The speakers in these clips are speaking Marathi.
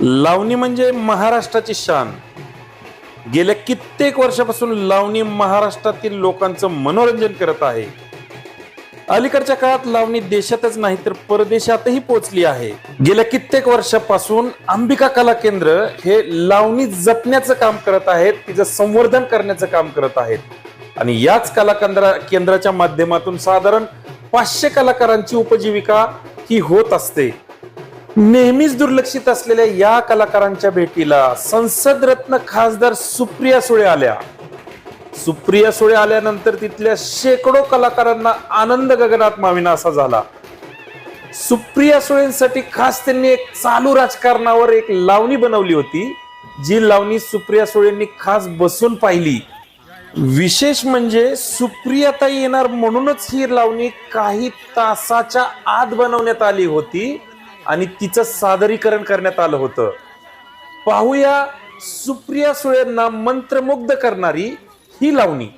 लावणी म्हणजे महाराष्ट्राची शान. गेल्या कित्येक वर्षापासून लावणी महाराष्ट्रातील लोकांचं मनोरंजन करत आहे. अलीकडच्या काळात लावणी देशातच नाही तर परदेशातही पोहोचली आहे. गेल्या कित्येक वर्षापासून अंबिका कला केंद्र हे लावणी जपण्याचं काम करत आहेत तिचं संवर्धन करण्याचं काम करत आहेत. आणि याच कला केंद्रा केंद्राच्या माध्यमातून साधारण पाचशे कलाकारांची उपजीविका ही होत असते. नेहमीच दुर्लक्षित असलेल्या या कलाकारांच्या भेटीला संसद रत्न खासदार सुप्रिया सुळे आल्या. सुप्रिया सुळे आल्यानंतर तिथल्या शेकडो कलाकारांना आनंद गगनात माविना असा झाला. सुप्रिया सुळेंसाठी खास त्यांनी एक चालू राजकारणावर एक लावणी बनवली होती जी लावणी सुप्रिया सुळेंनी खास बसून पाहिली. विशेष म्हणजे सुप्रियाताई येणार म्हणूनच ही लावणी काही तासाच्या आत बनवण्यात आली होती आणि तिचं सादरीकरण करण्यात आलं होतं. पाहूया सुप्रिया सुळेंना मंत्रमुग्ध करणारी ही लावणी.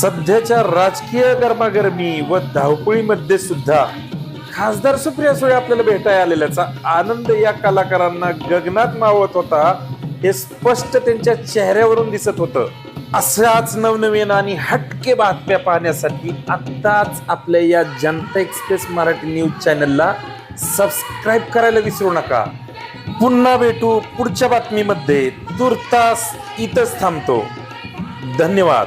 सध्याच्या राजकीय गरमागरमी व धावपळीमध्ये सुद्धा खासदार सुप्रिया सुळे आपल्याला भेटायला आलेल्याचा आनंद या कलाकारांना गगनात मावत होता हे स्पष्ट त्यांच्या चेहऱ्यावरून दिसत होतं. अशाच नवनवीन आणि हटके बातम्या पाहण्यासाठी आत्ताच आपल्या या जनता एक्सप्रेस मराठी न्यूज चॅनलला सबस्क्राईब करायला विसरू नका. पुन्हा भेटू पुढच्या बातमीमध्ये. तुर्तास इथंच थांबतो. धन्यवाद.